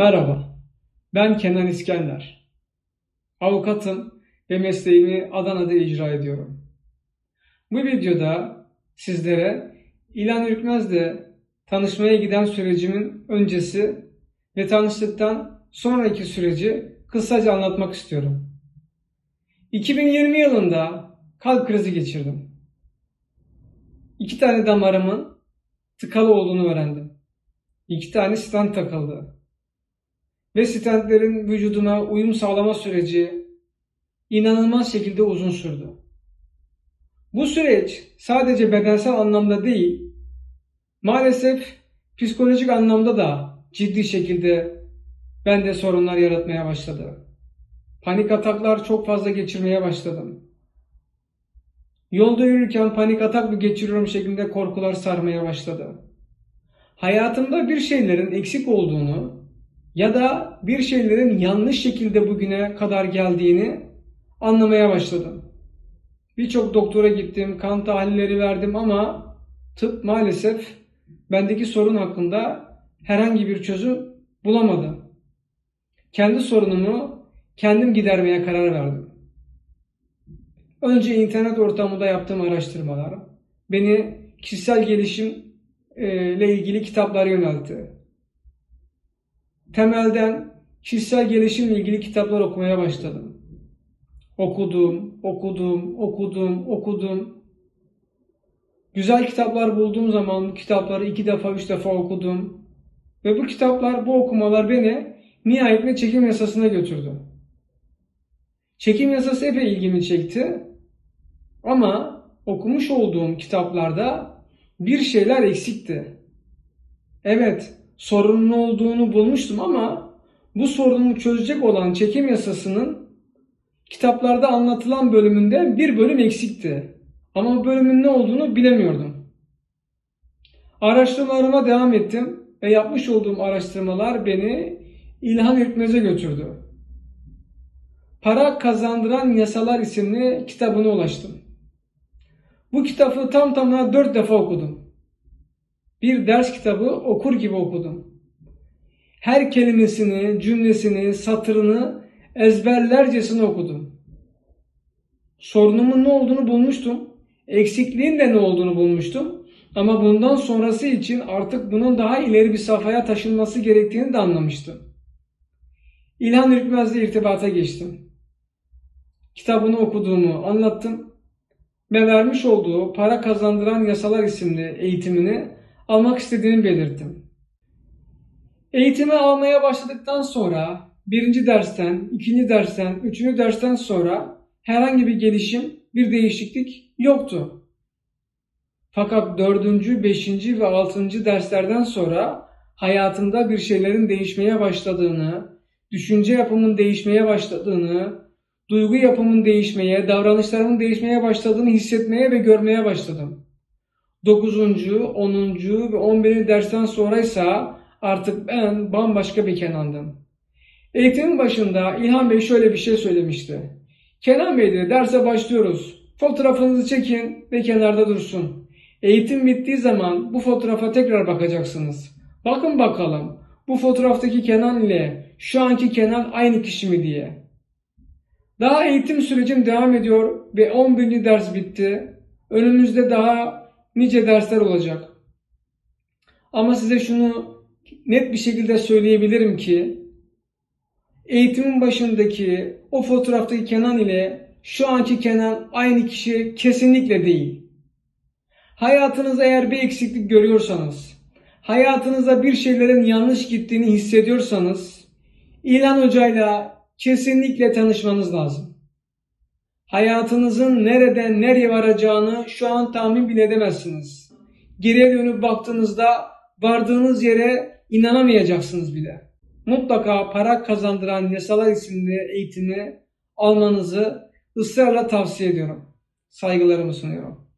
Merhaba, ben Kenan İskender. Avukatım ve mesleğimi Adana'da icra ediyorum. Bu videoda sizlere İlhan Ürkmez'le tanışmaya giden sürecimin öncesi ve tanıştıktan sonraki süreci kısaca anlatmak istiyorum. 2020 yılında kalp krizi geçirdim. İki tane damarımın tıkalı olduğunu öğrendim. İki tane stent takıldı ve stentlerin vücuduma uyum sağlama süreci inanılmaz şekilde uzun sürdü. Bu süreç sadece bedensel anlamda değil, maalesef psikolojik anlamda da ciddi şekilde bende sorunlar yaratmaya başladı. Panik ataklar çok fazla geçirmeye başladım. Yolda yürürken panik atak mı geçiriyorum şeklinde korkular sarmaya başladı. Hayatımda bir şeylerin eksik olduğunu ya da bir şeylerin yanlış şekilde bugüne kadar geldiğini anlamaya başladım. Birçok doktora gittim, kan tahlilleri verdim ama tıp maalesef bendeki sorun hakkında herhangi bir çözüm bulamadı. Kendi sorunumu kendim gidermeye karar verdim. Önce internet ortamında yaptığım araştırmalar beni kişisel gelişim e, ile ilgili kitaplar yöneltti temelden kişisel gelişimle ilgili kitaplar okumaya başladım. Okudum, okudum, okudum, okudum. Güzel kitaplar bulduğum zaman bu kitapları iki defa, üç defa okudum. Ve bu kitaplar, bu okumalar beni nihayetinde çekim yasasına götürdü. Çekim yasası epey ilgimi çekti. Ama okumuş olduğum kitaplarda bir şeyler eksikti. Evet, sorunun olduğunu bulmuştum ama bu sorunu çözecek olan çekim yasasının kitaplarda anlatılan bölümünde bir bölüm eksikti. Ama bölümün ne olduğunu bilemiyordum. Araştırmalarıma devam ettim ve yapmış olduğum araştırmalar beni İlhan Ürkmez'e götürdü. Para Kazandıran Yasalar isimli kitabına ulaştım. Bu kitabı tam tamına dört defa okudum bir ders kitabı okur gibi okudum. Her kelimesini, cümlesini, satırını ezberlercesine okudum. Sorunumun ne olduğunu bulmuştum. Eksikliğin de ne olduğunu bulmuştum. Ama bundan sonrası için artık bunun daha ileri bir safhaya taşınması gerektiğini de anlamıştım. İlhan Ürkmez'le irtibata geçtim. Kitabını okuduğumu anlattım ve vermiş olduğu Para Kazandıran Yasalar isimli eğitimini almak istediğini belirttim. Eğitimi almaya başladıktan sonra birinci dersten, ikinci dersten, üçüncü dersten sonra herhangi bir gelişim, bir değişiklik yoktu. Fakat dördüncü, beşinci ve altıncı derslerden sonra hayatımda bir şeylerin değişmeye başladığını, düşünce yapımın değişmeye başladığını, duygu yapımın değişmeye, davranışlarımın değişmeye başladığını hissetmeye ve görmeye başladım. 9. 10. ve 11. dersten sonraysa artık ben bambaşka bir Kenan'dım. Eğitimin başında İlhan Bey şöyle bir şey söylemişti. Kenan Bey dedi derse başlıyoruz. Fotoğrafınızı çekin ve kenarda dursun. Eğitim bittiği zaman bu fotoğrafa tekrar bakacaksınız. Bakın bakalım bu fotoğraftaki Kenan ile şu anki Kenan aynı kişi mi diye. Daha eğitim sürecim devam ediyor ve 11. ders bitti. Önümüzde daha nice dersler olacak. Ama size şunu net bir şekilde söyleyebilirim ki eğitimin başındaki o fotoğraftaki Kenan ile şu anki Kenan aynı kişi kesinlikle değil. Hayatınızda eğer bir eksiklik görüyorsanız, hayatınızda bir şeylerin yanlış gittiğini hissediyorsanız İlhan Hoca'yla kesinlikle tanışmanız lazım hayatınızın nereden nereye varacağını şu an tahmin bile edemezsiniz. Geriye dönüp baktığınızda vardığınız yere inanamayacaksınız bile. Mutlaka para kazandıran yasalar isimli eğitimi almanızı ısrarla tavsiye ediyorum. Saygılarımı sunuyorum.